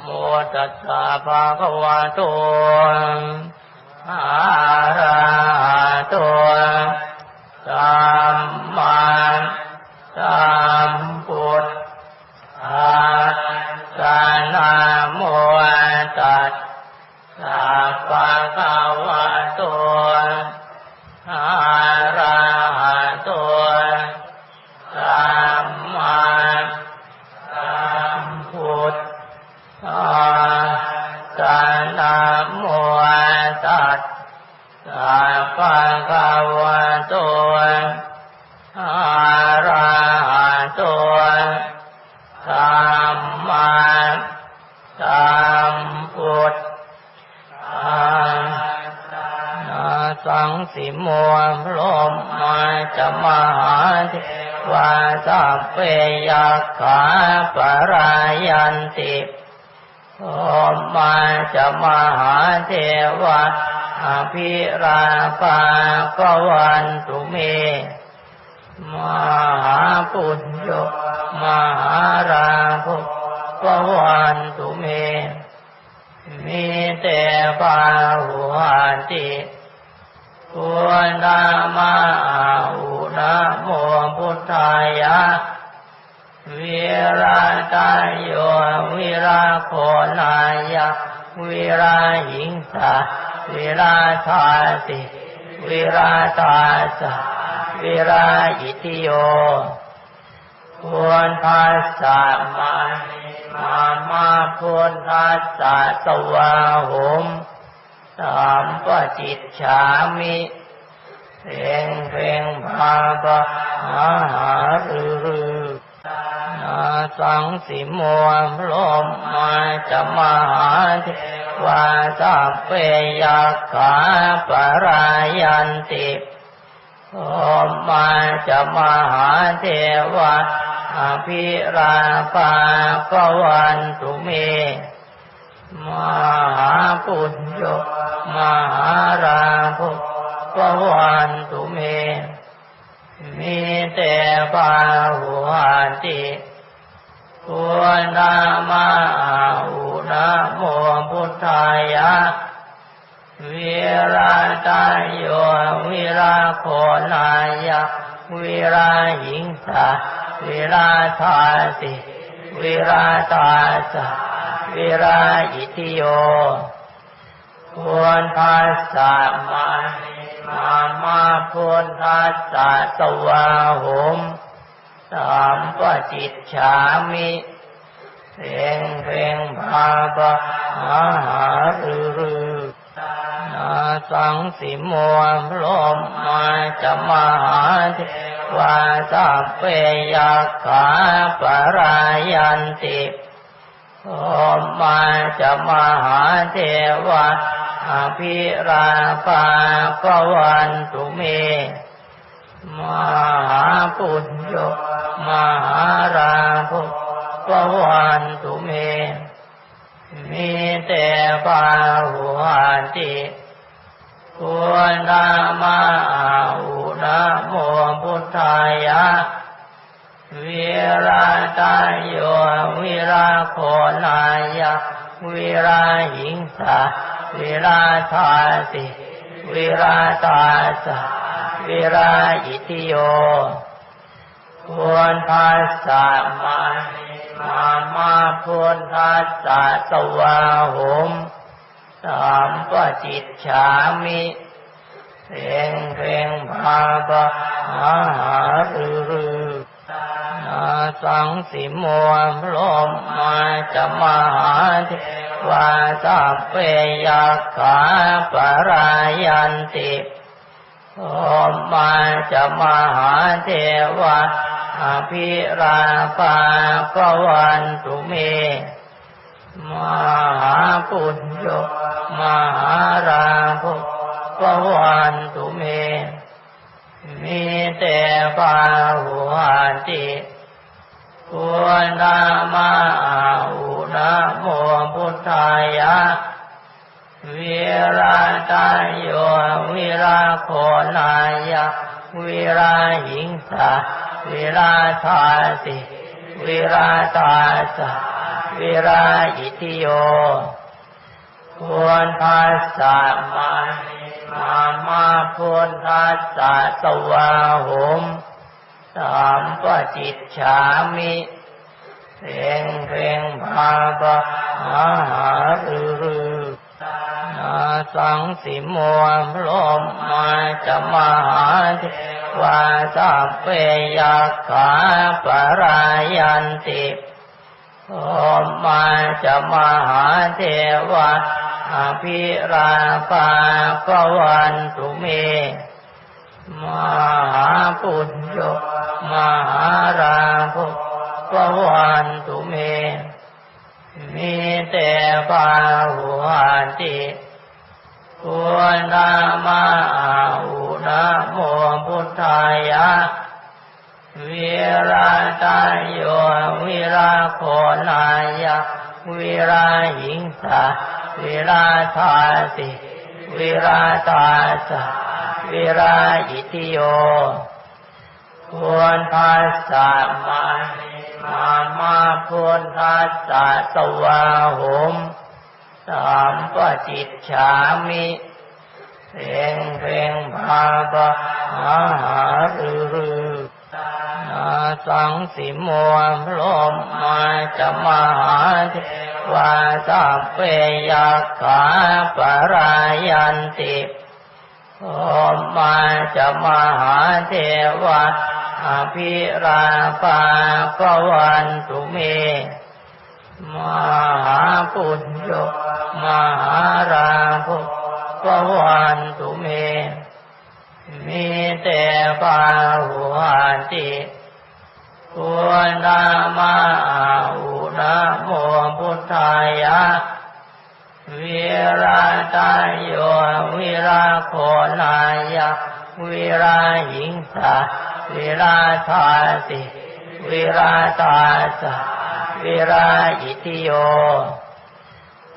โมตัสสะภะคะวะโตอะระหะโตสัมมาสัมพุทธัสสะนะโมตัสสะภะคะวะโตอะ มมาสัมพุทธัสสะนะสังสิโมลมมาจะมหาเทวาสัพเพยัคขาปรายันติโอมมาจะมหาเทวาอภิราภากวันตุเม มหาปุญโยมหาราภกวันตุเม มีแต่ปาหุหันติปุณามาอุนะโมพุทธายะวิราตายโยวิราโคนายะวิราหิงสาวิราธาติวิราตาสะ วิราอิติโยพุทธัสสะมามามาพุทธัสสะสวาหุมสามปจิตฉามิเพ่งเพ่งพาปะหาหารือนาสังสิโมลมมาจะมาหาเทวาสัพเพยัคขาปรายันติ อมมาจะมหาเทวาอภิราภากวันตุเม มหาปุญโยมหาราภกวันตุเม มีแต่ปาหุหันติปุณณามา ราตายโยวิราโคนายะวิราหิงสาวิราธาติวิราตาสะวิราอิติโยพุทธัสสะมามามาพุทธัสสะสวาหุมสามปจิตฉามิเพ่งเพ่งพาปะหาหารือรือ สังสิโมลมมาจะมหาเทวาสัพเพยัคขาปรายันติโอมมาจะมหาเทวาอภิราภากวันตุเมมหาปุญโยมหาราภกวันตุเมมีแต่ปาหุหันติ ปุณณามาอุนะโมพุทธายะวิราตายโยวิราโคนายะวิราหิงสาวิราธาติวิราตาสะวิราอิติโยพุทธัสสะมามามาพุทธัสสะสวาหุม สามปจิตฉามิเพ่งเพ่งพาปะหาหารือรือนาสังสิโมลมมาจะมาหาเทวาสัพเพยัคขาปรายันติโอมมาจะมาหาเทวาอภิราภากวันตุเม มหาปุญโยมหาราภกวันตุเม มีแต่ปาหุหันติปุณณามาอุนะโมพุทธายะวิราตายโยวิราโคนายะวิราหิงสาวิราธาติวิราตาสะ วิรายิติโย ควรทัสสะมานิมามาพุทธัสสะสวาหุมสามปจิตฉามิเพ่งเพ่งภาบะหาหารือรือนาสังสิโมลมมาจะมาหาเทวาสัพเพยาขาปรายันติ มมาจะมาหาเทวาอภิราปาปวันตุเมมหาปุญโยมหาราภปวันตุเม มีแต่ปาหุหันติควรนามาอุนะโมพุทธายะ วิราตายโยวิราโคนายะวิราหิงสาวิราธาสิวิราตาสะวิราอิติโยควรทัสสะมานิมามาพุทธัสสะสวาหุมสามปจิตฉามิเพ่งเพ่งภาบะหาหารือ สังสิโมลมมาจะมหาเทวาสัพเพยาขาปรายันติโอมมาจะมหาเทวาอภิราปาปวันตุเม มหาปุญโยมหาราภปวันตุเม มีแต่ปาหุหันติ ควรนามาอาหุนะโมพุทธายะวิราตายโยวิราโคนายะวิราหิงสาวิราธาสิวิราตาสะวิราอิติโย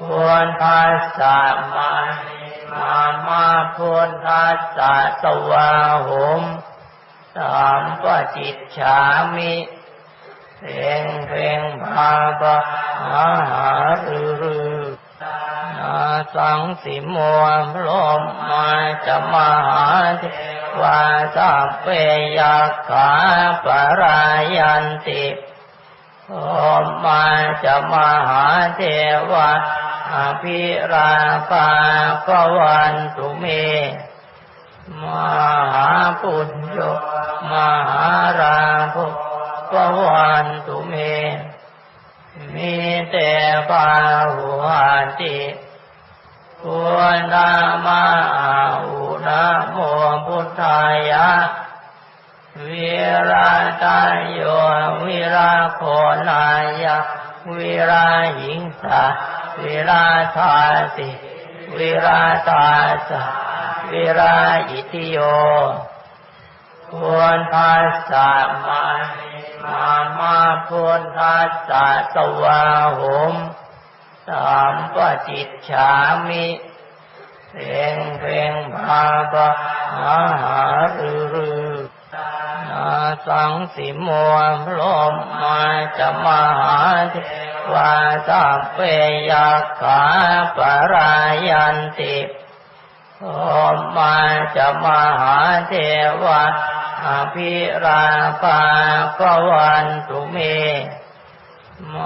ควรทัสสะมานิมามาพุทธัสสะสวาหุม จิตฉามิเพ่งเพ่งภาบะหาหารือรือนาสังสิโมลมมาจะมาหาเทวาสัพเพยาขาปรายันติโอมมาจะมาหาเทวาอภิราปาปวันตุเม มหาปุญโยมหาราภปวันตุเม มีแต่ปาหุหันติควรนามาอุนะโมพุทธายะวิราตายโยวิราโคนายะวิราหิงสาวิราธาสิวิราตาสะ วิราอิติโย ควรทัสสะมานิมามาพุทธัสสะสวาหุมสามปจิตฉามิเพ่งเพ่งภาบะหาหารือรือนาสังสิโมลมมาจะมาหาเทวาสัพเพยาขาปรายันติ มมาจะมาหาเทวาอภิราปาปวันตุเมม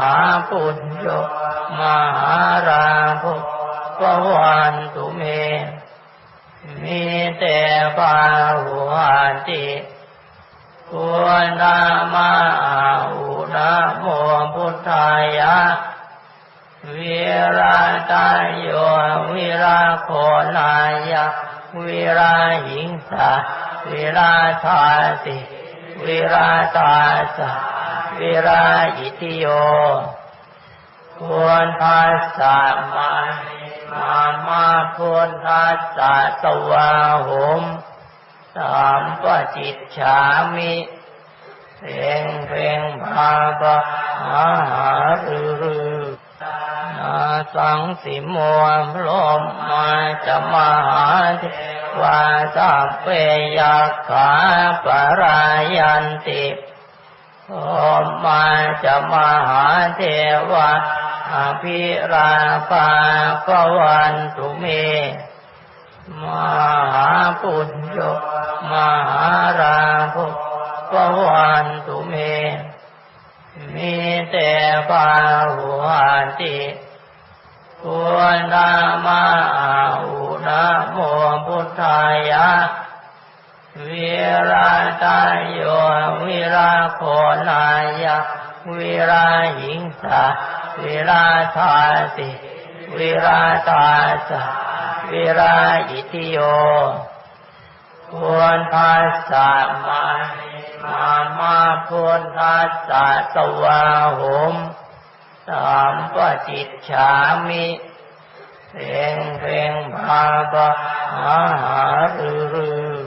หาปุญโยมหาราภปวันตุเม มีแต่ปาหุหันติควรนามาอุนะโมพุทธายะ วิราตายโยวิราโคนายะวิราหิงสาวิราธาสิวิราตาสะวิราอิติโยควรทัสสะมานิมามาพุทธัสสะสวาหุมสามปจิตฉามิเพ่งเพ่งภาบะหาหารือ สังสิโมลมมาจะมาหาเทวาสัพเพยาขาปรายันติโอมาจะมาหาเทวะอภิราภาพวันตุเม มหาปุญโยมหาราภพวันตุเม มีแต่ปาหุหันติ ควรนามาอุนะโมพุทธายะวิราตายโยวิราโคนายะวิราหิงสาวิราธาสิวิราตาสะวิราอิติโยควรทัสสะมามามาพุทธัสสะตวาหุม สามปจิตฉามิเพ่งเพ่งบาบาหาหารือรือ